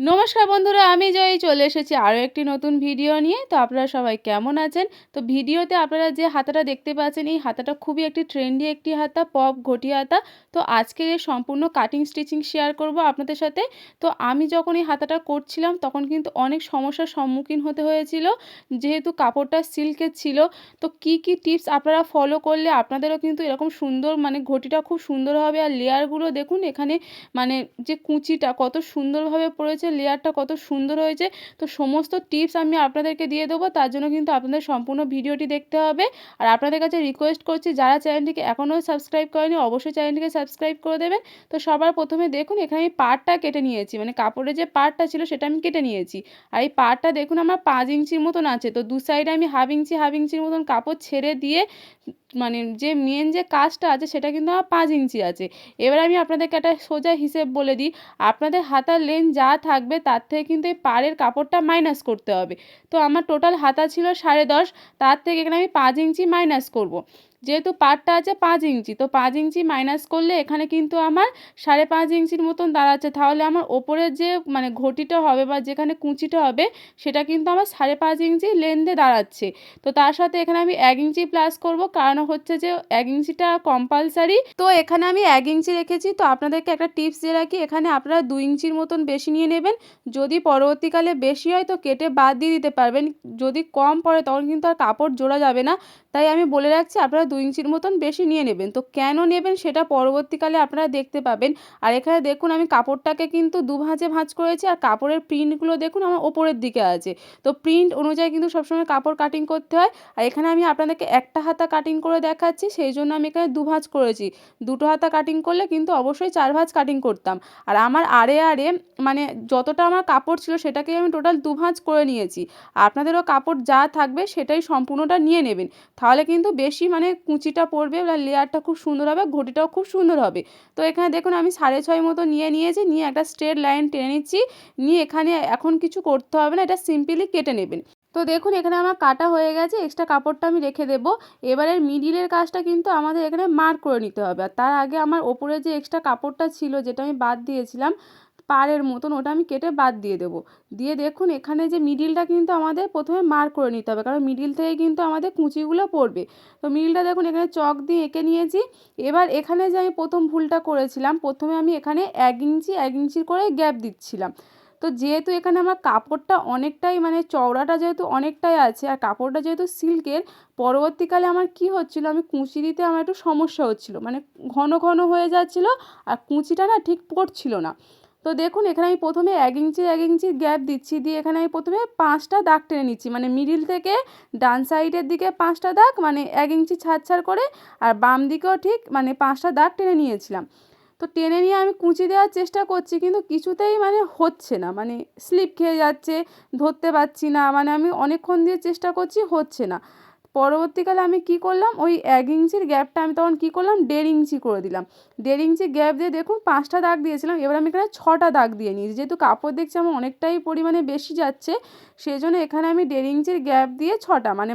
নমস্কার বন্ধুরা, আমি জয়ী। চলে এসেছি আরও একটি নতুন ভিডিও নিয়ে। তো আপনারা সবাই কেমন আছেন? তো ভিডিওতে আপনারা যে হাতাটা দেখতে পাচ্ছেন, এই হাতাটা খুবই একটি ট্রেন্ডি একটি হাতা, পপ ঘটি হাতা। তো আজকে সম্পূর্ণ কাটিং স্টিচিং শেয়ার করব আপনাদের সাথে। তো আমি যখন এই হাতাটা করছিলাম, তখন কিন্তু অনেক সমস্যার সম্মুখীন হতে হয়েছিল, যেহেতু কাপড়টা সিল্কের ছিল। তো কি কি টিপস আপনারা ফলো করলে আপনাদেরও কিন্তু এরকম সুন্দর মানে ঘটিটা খুব সুন্দর হবে আর লেয়ারগুলো দেখুন, এখানে মানে যে কুচিটা কত সুন্দরভাবে পড়েছে লেয়ারটা কত সুন্দর হয়েছে। তো সমস্ত টিপস আমি আপনাদেরকে দিয়ে দেবো, তার জন্য কিন্তু আপনাদের সম্পূর্ণ ভিডিওটি দেখতে হবে। আর আপনাদের কাছে রিকোয়েস্ট করছি, যারা চ্যানেলটিকে এখনও সাবস্ক্রাইব করেনি, অবশ্যই চ্যানেলটিকে সাবস্ক্রাইব করে দেবেন। তো সবার প্রথমে দেখুন, এখানে আমি পাড়টা কেটে নিয়েছি মানে কাপড়ের যে পাড়টা ছিল সেটা আমি কেটে নিয়েছি। আর এই পাড়টা দেখুন আমার পাঁচ ইঞ্চির মতন আছে, তো দু সাইডে আমি হাফ ইঞ্চি হাফ ইঞ্চির মতন কাপড় ছেড়ে দিয়ে মানে যে মেন যে কাজটা আছে সেটা কিন্তু আমার পাঁচ ইঞ্চি আছে। এবার আমি আপনাদেরকে একটা সোজা হিসেব বলে দিই, আপনাদের হাতার লেন যা থাকবে তার থেকে কিন্তু এই পাড়ের কাপড়টা মাইনাস করতে হবে তো আমার টোটাল হাতা ছিল সাড়ে দশ, তার থেকে এখানে আমি পাঁচ ইঞ্চি মাইনাস করব। যেহেতু পাড়টা আছে পাঁচ ইঞ্চি, তো পাঁচ ইঞ্চি মাইনাস করলে এখানে কিন্তু আমার সাড়ে পাঁচ ইঞ্চির মতন দাঁড়াচ্ছে। তাহলে আমার ওপরের যে মানে ঘটিটা হবে বা যেখানে কুঁচিটা হবে, সেটা কিন্তু আমার সাড়ে পাঁচ ইঞ্চি লেন্থে দাঁড়াচ্ছে। তো তার সাথে এখানে আমি এক ইঞ্চি প্লাস করব, কারণ হচ্ছে যে এক ইঞ্চিটা কম্পালসারি তো এখানে আমি এক ইঞ্চি রেখেছি, তো আপনাদেরকে একটা টিপস দিয়ে রাখি, এখানে আপনারা দু ইঞ্চির মতন বেশি নিয়ে নেবেন। যদি পরবর্তীকালে বেশি হয়, তো কেটে বাদ দিয়ে দিতে পারবেন। যদি কম পড়ে, তখন কিন্তু আর কাপড় জোড়া যাবে না। তাই আমি বলে রাখছি, আপনারা দু ইঞ্চির মতন বেশি নিয়ে নেবেন। তো কেন নেবেন সেটা পরবর্তীকালে আপনারা দেখতে পাবেন। আর এখানে দেখুন, আমি কাপড়টাকে কিন্তু দু ভাঁজে ভাঁজ করেছি, আর কাপড়ের প্রিন্টগুলো দেখুন আমার ওপরের দিকে আছে। তো প্রিন্ট অনুযায়ী কিন্তু সবসময় কাপড় কাটিং করতে হয়। আর এখানে আমি আপনাদেরকে একটা হাতা কাটিং করে দেখাচ্ছি, সেই জন্য আমি এখানে দু ভাঁজ করেছি। দুটো হাতা কাটিং করলে কিন্তু অবশ্যই চার ভাঁজ কাটিং করতাম। আর আমার আড়ে আরে মানে যতটা আমার কাপড় ছিল, সেটাকেই আমি টোটাল দু ভাঁজ করে নিয়েছি। আপনাদেরও কাপড় যা থাকবে, সেটাই সম্পূর্ণটা নিয়ে নেবেন। তাহলে কিন্তু বেশি মানে কুচিটা পড়বে লেয়ারটা খুব সুন্দর হবে, ঘটিটাও খুব সুন্দর হবে। তো এখানে দেখুন আমি সাড়ে ছয় মতো নিয়ে নিয়েছি, নিয়ে একটা স্ট্রেট লাইন টেনে নিচ্ছি, নিয়ে এখানে এখন কিছু করতে হবে না, এটা সিম্পলি কেটে নেবেন। তো দেখুন এখানে আমার কাটা হয়ে গেছে এক্সট্রা কাপড়টা আমি রেখে দেব। এবারের মিডিলের কাজটা কিন্তু আমাদের এখানে মার্ক করে নিতে হবে। আর তার আগে আমার ওপরে যে এক্সট্রা কাপড়টা ছিল, যেটা আমি বাদ দিয়েছিলাম পাড়ের মতন, ওটা আমি কেটে বাদ দিয়ে দেবো। দিয়ে দেখুন, এখানে যে মিডিলটা কিন্তু আমাদের প্রথমে মার করে নিতে হবে, কারণ মিডিল থেকে কিন্তু আমাদের কুঁচিগুলো পড়বে। তো মিডিলটা দেখুন, এখানে চক দিয়ে এঁকে নিয়েছি। এবার এখানে যে আমি প্রথম ভুলটা করেছিলাম, প্রথমে আমি এখানে এক ইঞ্চি, এক ইঞ্চির করে গ্যাপ দিচ্ছিলাম। তো যেহেতু এখানে আমার কাপড়টা অনেকটাই মানে চওড়াটা যেহেতু অনেকটাই আছে, আর কাপড়টা যেহেতু সিল্কের, পরবর্তীকালে আমার কি হচ্ছিল, আমি কুঁচি দিতে আমার একটু সমস্যা হচ্ছিল। মানে ঘন ঘন হয়ে যাচ্ছিল, আর কুঁচিটা না ঠিক পড়ছিল না। তো দেখুন, এখানে আমি প্রথমে এক ইঞ্চি এক ইঞ্চি গ্যাপ দিচ্ছি দিয়ে এখানে আমি প্রথমে পাঁচটা দাগ টেনে নিচ্ছি। মানে মিডিল থেকে ডান সাইডের দিকে পাঁচটা দাগ মানে এক ইঞ্চি ছাড় ছাড় করে, আর বাম দিকেও ঠিক মানে পাঁচটা দাগ টেনে নিয়েছিলাম। তো টেনে নিয়ে আমি কুঁচি দেওয়ার চেষ্টা করছি, কিন্তু কিছুতেই মানে হচ্ছে না। মানে স্লিপ খেয়ে যাচ্ছে, ধরতে পারছি না। মানে আমি অনেকক্ষণ দিয়ে চেষ্টা করছি, হচ্ছে না। পরবর্তীকালে আমি কি করলাম? ওই এক ইঞ্চির গ্যাপটা আমি তখন কী করলাম? দেড় ইঞ্চি করে দিলাম। দেড় ইঞ্চি গ্যাপ দিয়ে দেখুন পাঁচটা দাগ দিয়েছিলাম। এবার আমি এখানে ছটা দাগ দিয়ে নিয়েছি। যেহেতু কাপড় দেখছি আমার অনেকটাই পরিমাণে বেশি যাচ্ছে, সেই জন্য এখানে আমি দেড় ইঞ্চির গ্যাপ দিয়ে ছটা মানে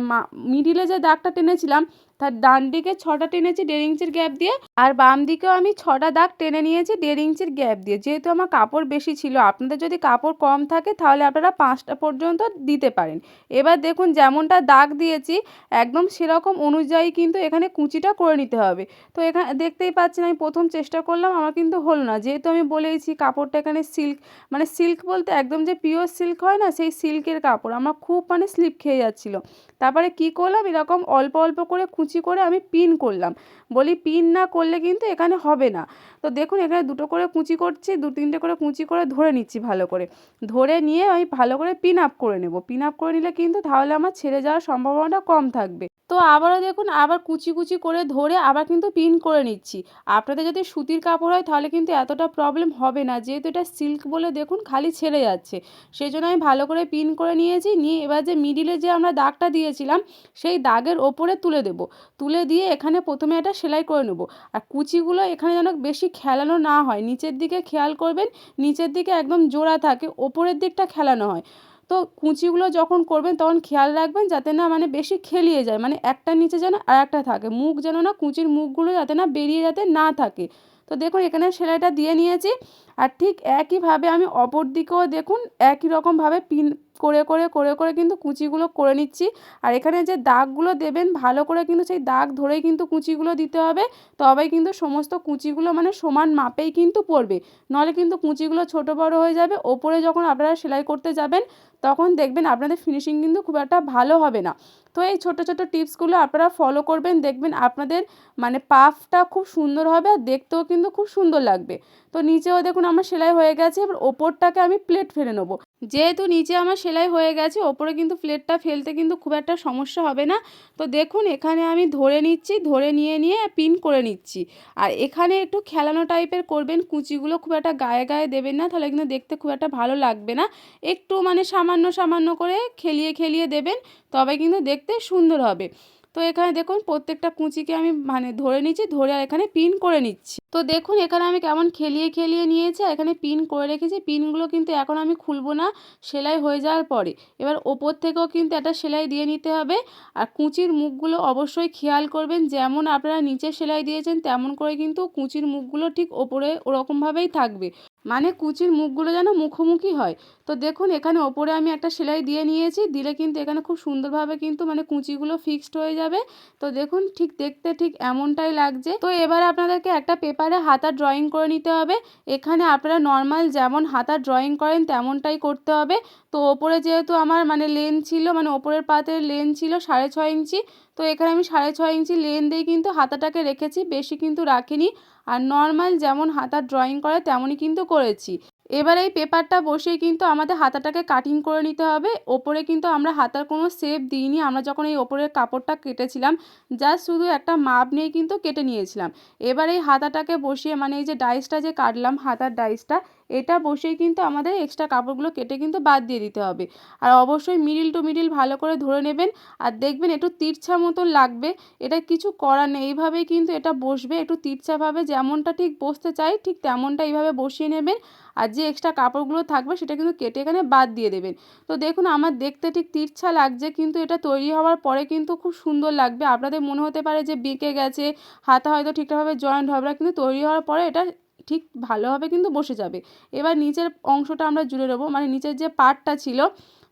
মিডিলে যে দাগটা টেনেছিলাম তার ডান দিকে ছটা টেনেছি দেড় ইঞ্চির গ্যাপ দিয়ে, আর বাম দিকেও আমি ছটা দাগ টেনে নিয়েছি দেড় ইঞ্চির গ্যাপ দিয়ে। যেহেতু আমার কাপড় বেশি ছিল, আপনাদের যদি কাপড় কম থাকে তাহলে আপনারা পাঁচটা পর্যন্ত দিতে পারেন। এবার দেখুন যেমনটা দাগ দিয়েছি, একদম সেরকম অনুযায়ী কিন্তু এখানে কুচিটা করে নিতে হবে। তো এখানে দেখতেই পাচ্ছেন আমি প্রথম চেষ্টা করলাম, আমার কিন্তু হলো না। যেহেতু আমি বলেইছি কাপড়টা এখানে সিল্ক মানে সিল্ক বলতে একদম যে পিওর সিল্ক হয় না, সেই সিল্কের কাপড়। আমার খুব মানে স্লিপ খেয়ে যাচ্ছিল। তারপরে কি করলাম, এরকম অল্প অল্প করে কুচি করে আমি পিন করলাম। বলি পিন না করলে কিন্তু এখানে হবে না। তো দেখুন, এখানে দুটো করে কুচি করছি, দু তিনটে করে কুচি করে ধরে নিচ্ছি ভালো করে। ধরে নিয়ে আমি ভালো করে পিন আপ করে নেব। পিন আপ করে নিলে কিন্তু তাহলে আমার ছেড়ে যাওয়ার সম্ভাবনাটা কম থাকবে। তো আবারও দেখুন, আবার কুচি কুচি করে ধরে আবার কিন্তু পিন করে নিচ্ছি। আপনাদের যদি সুতির কাপড় হয়, তাহলে কিন্তু এতটা প্রবলেম হবে না। যেহেতু এটা সিল্ক বলে দেখুন, খালি ছেড়ে যাচ্ছে। সেই জন্য আমি ভালো করে পিন করে নিয়েছি, নিয়ে এবার যে মিডিলে যে আমরা দাগটা দিয়েছিলাম, সেই দাগের ওপরে তুলে দেব। তুলে দিয়ে এখানে প্রথমে একটা সেলাই করে নেব। আর কুচিগুলো এখানে যেন বেশি খেলানো না হয়। নিচের দিকে খেয়াল করবেন, নিচের দিকে একদম জোড়া থাকে, ওপরের দিকটা খেলানো হয়। তো কুঁচিগুলো যখন করবেন তখন খেয়াল রাখবেন যাতে না মানে বেশি খেলিয়ে যায়। মানে একটা নিচে যেন আর একটা থাকে। মুখ যেন না কুঁচির মুখগুলো যাতে না বেরিয়ে যাতে না থাকে। তো দেখুন এখানে সেলাইটা দিয়ে নিয়েছি। আর ঠিক একইভাবে আমি অপর দিকেও দেখুন একই রকমভাবে পিন করে করে করে করে কিন্তু কুচিগুলো করে নিচ্ছি। আর এখানে যে দাগগুলো দেবেন, ভালো করে কিন্তু সেই দাগ ধরেই কিন্তু কুচিগুলো দিতে হবে। তবেই কিন্তু সমস্ত কুচিগুলো মানে সমান মাপেই কিন্তু পড়বে। নাহলে কিন্তু কুচিগুলো ছোট বড় হয়ে যাবে। ওপরে যখন আপনারা সেলাই করতে যাবেন, তখন দেখবেন আপনাদের ফিনিশিং কিন্তু খুব একটা ভালো হবে না। তো এই ছোটো ছোটো টিপসগুলো আপনারা ফলো করবেন, দেখবেন আপনাদের মানে পাফটা খুব সুন্দর হবে আর দেখতেও কিন্তু খুব সুন্দর লাগবে। তো নিচেও দেখুন আমার সেলাই হয়ে গেছে। এবার ওপরটাকে আমি প্লেট ফেলে নেব। যেহেতু নিচে আমার সেলাই হয়ে গেছে, ওপরে কিন্তু প্লেটটা ফেলতে কিন্তু খুব একটা সমস্যা হবে না। তো দেখুন, এখানে আমি ধরে নিচ্ছি, ধরে নিয়ে নিয়ে পিন করে নিচ্ছি। আর এখানে একটু খেলানো টাইপের করবেন, কুচিগুলো খুব একটা গায়ে গায়ে দেবেন না, তাহলে কিন্তু দেখতে খুব একটা ভালো লাগবে না। একটু মানে সামান্য সামান্য করে খেলিয়ে খেলিয়ে দেবেন, তবে কিন্তু দেখতে সুন্দর হবে। তো এখানে দেখুন, প্রত্যেকটা কুচিকে আমি মানে ধরে নিচ্ছি, ধরে আর এখানে পিন করে নিচ্ছি। তো দেখুন, এখানে আমি কেমন খেলিয়ে খেলিয়ে নিয়েছি। আর এখানে পিন করে রেখেছি। পিনগুলো কিন্তু এখন আমি খুলবো না, সেলাই হয়ে যাওয়ার পরে। এবার ওপর থেকেও কিন্তু একটা সেলাই দিয়ে নিতে হবে। আর কুচির মুখগুলো অবশ্যই খেয়াল করবেন। যেমন আপনারা নিচে সেলাই দিয়েছেন, তেমন করে কিন্তু কুচির মুখগুলো ঠিক ওপরে ওরকমভাবেই থাকবে। মানে কুচির মুখগুলো যেন মুখোমুখি হয়। তো দেখুন, এখানে ওপরে আমি একটা সেলাই দিয়ে নিয়েছি। দিলে কিন্তু এখানে খুব সুন্দরভাবে কিন্তু মানে কুচিগুলো ফিক্সড হয়ে যাবে। তো দেখুন, ঠিক দেখতে ঠিক এমনটাই লাগছে। তো এবার আপনাদেরকে একটা পেপারে হাতা ড্রয়িং করে নিতে হবে। এখানে আপনারা নর্মাল যেমন হাতা ড্রয়িং করেন তেমনটাই করতে হবে। তো ওপরে যেহেতু আমার মানে লেন ছিল মানে ওপরের পাতের লেন ছিল সাড়ে ছয় ইঞ্চি, তো এখানে আমি সাড়ে ছয় ইঞ্চি লেন দিয়ে কিন্তু হাতাটাকে রেখেছি, বেশি কিন্তু রাখিনি। আর নর্মাল যেমন হাতা ড্রয়িং করে, তেমনই কিন্তু করেছি। এবার এই পেপারটা বসিয়ে কিন্তু আমাদের হাতাটাকে কাটিং করে নিতে হবে। ওপরে কিন্তু আমরা হাতার কোনো শেপ দিইনি। আমরা যখন এই ওপরের কাপড়টা কেটেছিলাম যা শুধু একটা মাপ নিয়ে কিন্তু কেটে নিয়েছিলাম। এবার এই হাতাটাকে বসিয়ে মানে এই যে ডাইসটা যে কাটলাম, হাতার ডাইসটা এটা বসেই কিন্তু আমাদের এক্সট্রা কাপড়গুলো কেটে কিন্তু বাদ দিয়ে দিতে হবে। আর অবশ্যই মিডিল টু মিডিল ভালো করে ধরে নেবেন আর দেখবেন একটু তিরছা মতন লাগবে। এটা কিছু করার নেই, এইভাবেই কিন্তু এটা বসবে। একটু তিরছাভাবে যেমনটা ঠিক বসতে চাই, ঠিক তেমনটা এইভাবে বসিয়ে নেবেন। আর যে এক্সট্রা কাপড়গুলো থাকবে সেটা কিন্তু কেটে এখানে বাদ দিয়ে দেবেন। তো দেখুন, আমার দেখতে ঠিক তিরছা লাগছে কিন্তু এটা তৈরি হওয়ার পরে কিন্তু খুব সুন্দর লাগবে। আপনাদের মনে হতে পারে যে বেঁকে গেছে, হাতা হয়তো ঠিকঠাকভাবে জয়েন্ট হবে না, কিন্তু তৈরি হওয়ার পরে এটা ঠিক ভালোভাবে কিন্তু বসে যাবে। এবার নিচের অংশটা আমরা জুড়ে নেব। মানে নিচের যে পার্টটা ছিল,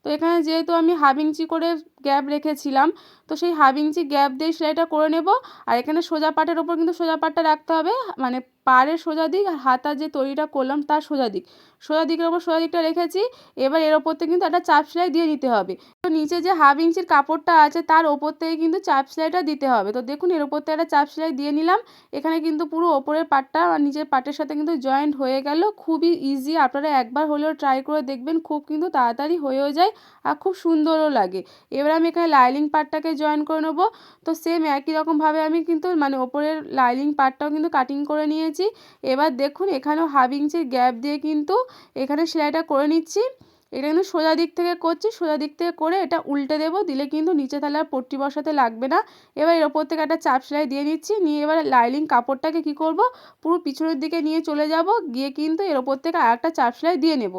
তো এখানে যেহেতু আমি হাফ ইঞ্চি করে গ্যাপ রেখেছিলাম, তো সেই হাফ ইঞ্চি গ্যাপ দিয়ে সেলাইটা করে নেব। আর এখানে সোজা পাটের ওপর কিন্তু সোজা পাটটা রাখতে হবে। মানে পাড়ের সোজা দিক আর হাতার যে তৈরিটা করলাম তার সোজা দিক। সোজা দিকের ওপর সোজা দিকটা রেখেছি, এবার এর ওপর থেকে কিন্তু একটা চাপ সেলাই দিয়ে নিতে হবে। তো নিচে যে হাফ ইঞ্চির কাপড়টা আছে তার ওপর থেকে কিন্তু চাপ সেলাইটা দিতে হবে। তো দেখুন এর ওপর থেকে একটা চাপ সেলাই দিয়ে নিলাম। এখানে কিন্তু পুরো ওপরের পাটটা আর নিচের পাটের সাথে কিন্তু জয়েন্ট হয়ে গেল। খুবই ইজি আপনারা একবার হলেও ট্রাই করে দেখবেন, খুব কিন্তু তাড়াতাড়ি হয়েও যায় আর খুব সুন্দরও লাগে। এবার আমি এখানে লাইলিং পার্টটাকে জয়েন করে নেব। তো সেম একই রকমভাবে আমি কিন্তু মানে ওপরের লাইলিং পাটটাও কিন্তু কাটিং করে নিয়েছি। এবার দেখুন এখানেও হাফ ইঞ্চির গ্যাপ দিয়ে কিন্তু এখানে সেলাইটা করে নিচ্ছি। এটা কিন্তু সোজা দিক থেকে করছি, সোজা দিক থেকে করে এটা উল্টে দেবো, দিলে কিন্তু নিচে তাহলে আর পট্টি বসাতে লাগবে না। এবার এর ওপর থেকে একটা চাপ সেলাই দিয়ে নিচ্ছি নিয়ে এবার লাইলিং কাপড়টাকে কি করব, পুরো পিছনের দিকে নিয়ে চলে যাব, গিয়ে কিন্তু এর ওপর থেকে আর একটা চাপ সেলাই দিয়ে নেব।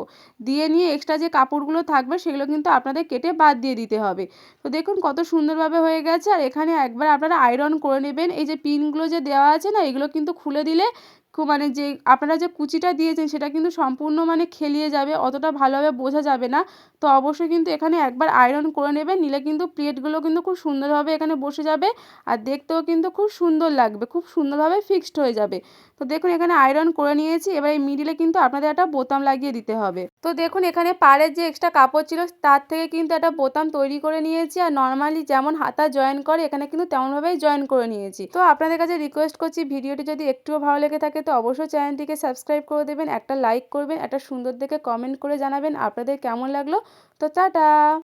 দিয়ে নিয়ে এক্সট্রা যে কাপড়গুলো থাকবে সেগুলো কিন্তু আপনাদের কেটে বাদ দিয়ে দিতে হবে। তো দেখুন কত সুন্দরভাবে হয়ে গেছে, আর এখানে একবার আপনারা আয়রন করে নেবেন। এই যে পিনগুলো যে দেওয়া আছে না, এগুলো কিন্তু খুলে দিলে খুব মানে যে আপনারা যে কুচিটা দিয়েছেন সেটা কিন্তু সম্পূর্ণ মানে খেলিয়ে যাবে, অতটা ভালোভাবে বোঝা যাবে না। তো অবশ্যই কিন্তু এখানে একবার আয়রন করে নেবেন, নিলে কিন্তু প্লেটগুলো কিন্তু খুব সুন্দরভাবে এখানে বসে যাবে, আর দেখতেও কিন্তু খুব সুন্দর লাগবে, খুব সুন্দরভাবে ফিক্সড হয়ে যাবে। তো দেখুন, এখানে আয়রন করে নিয়েছি। এবার এই মিডিলে কিন্তু আপনাদের একটা বোতাম লাগিয়ে দিতে হবে। তো দেখুন, এখানে পাড়ের যে এক্সট্রা কাপড় ছিল, তার থেকে কিন্তু একটা বোতাম তৈরি করে নিয়েছি। আর নর্মালি যেমন হাতা জয়েন করে, এখানে কিন্তু তেমনভাবেই জয়েন করে নিয়েছি। তো আপনাদের কাছে রিকোয়েস্ট করছি, ভিডিওটি যদি একটুও ভালো লেগে থাকে, তো অবশ্যই চ্যানেলটিকে সাবস্ক্রাইব করে দেবেন, একটা লাইক করবেন, একটা সুন্দর দেখে কমেন্ট করে জানাবেন, আপনাদের কেমন লাগল? তো টাটা!